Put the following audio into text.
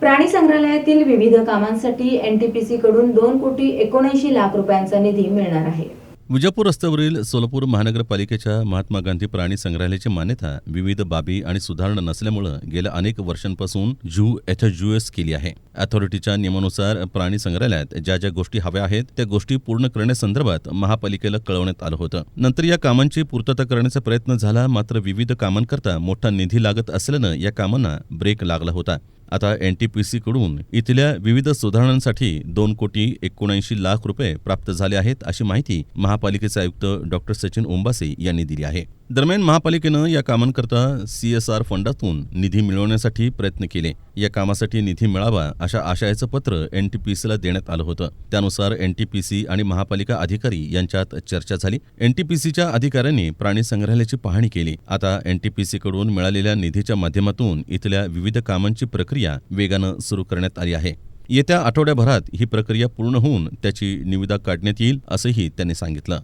प्राणी संग्रहालयातील विविध कामांसाठी एनटीपीसी कडून दोन कोटी एकोणऐंशी लाख रुपयांचा निधी मिळणार आहे. विजापूर रस्त्यावरील सोलापूर महानगरपालिकेच्या महात्मा गांधी प्राणी संग्रहालयाची मान्यता विविध बाबी आणि सुधारणा नसल्यामुळं गेल्या अनेक वर्षांपासून जू एथज्युएस केली आहे. अथॉरिटीच्या नियमानुसार प्राणी संग्रहालयात ज्या ज्या गोष्टी हव्या आहेत त्या गोष्टी पूर्ण करण्यासंदर्भात महापालिकेला कळवण्यात आलं होतं. नंतर या कामांची पूर्तता करण्याचा प्रयत्न झाला मात्र विविध कामांकरता मोठा निधी लागत असल्यानं या कामांना ब्रेक लागला होता. आता एनटीपीसी कडून इथल्या विविध सुधारणांसाठी दोन कोटी एकोणऐंशी लाख रुपये प्राप्त झाले आहेत अशी माहिती महापालिकेचे आयुक्त डॉक्टर सचिन ओंबासे यांनी दिली आहे. दरम्यान महापालिकेनं या कामांकरता सी एस आर फंडातून निधी मिळवण्यासाठी प्रयत्न केले. या कामासाठी निधी मिळावा अशा आशयाचं पत्र एन टी पी सीला देण्यात आलं होतं. त्यानुसार एन टी पी सी आणि महापालिका अधिकारी यांच्यात चर्चा झाली. एन टी पी सीच्या अधिकाऱ्यांनी प्राणी संग्रहालयाची पाहणी केली. आता एन टी पी सीकडून मिळालेल्या निधीच्या माध्यमातून इथल्या विविध कामांची प्रक्रिया वेगानं सुरू करण्यात आली आहे. येत्या आठवड्याभरात ही प्रक्रिया पूर्ण होऊन त्याची निविदा काढण्यात येईल असंही त्यांनी सांगितलं.